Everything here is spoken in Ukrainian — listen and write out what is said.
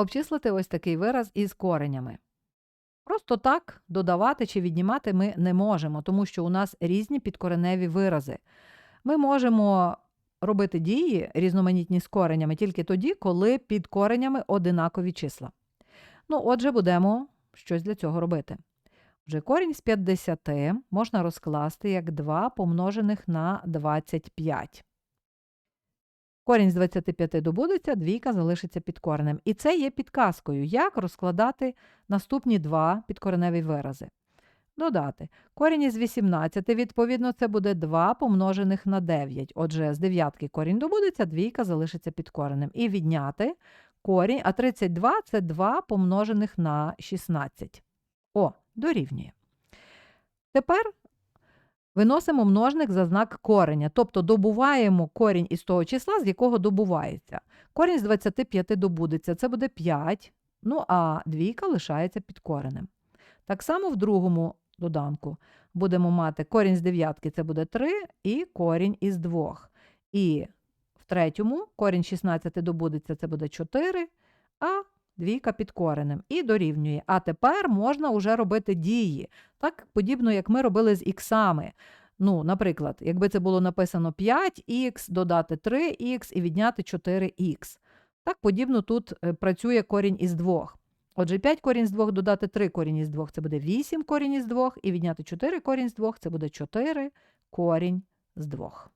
Обчислити ось такий вираз із коренями. Просто так додавати чи віднімати ми не можемо, тому що у нас різні підкореневі вирази. Ми можемо робити дії різноманітні з коренями тільки тоді, коли під коренями одинакові числа. Ну, отже, будемо щось для цього робити. Вже корінь з 50 можна розкласти як 2 помножених на 25. Корінь з 25 добудеться, двійка залишиться під коренем. І це є підказкою, як розкладати наступні два підкореневі вирази. Додати. Корінь із 18, відповідно, це буде 2 помножених на 9. Отже, з дев'ятки корінь добудеться, двійка залишиться під коренем. І відняти корінь, а 32 це 2 помножених на 16. О, дорівнює. Тепер виносимо множник за знак кореня, тобто добуваємо корінь із того числа, з якого добувається. Корінь з 25 добудеться, це буде 5, ну а двійка лишається під коренем. Так само в другому доданку будемо мати корінь з дев'ятки, це буде 3, і корінь із 2. І в третьому корінь 16 добудеться, це буде 4, а двійка під коренем. І дорівнює. А тепер можна вже робити дії. Так подібно, як ми робили з іксами. Ну, наприклад, якби це було написано 5х, додати 3х і відняти 4х. Так подібно тут е, працює корінь із 2. Отже, 5 корінь з 2 додати 3 корінь із 2 це буде 8 корінь із 2, і відняти 4 корінь з 2 це буде 4 корінь з 2.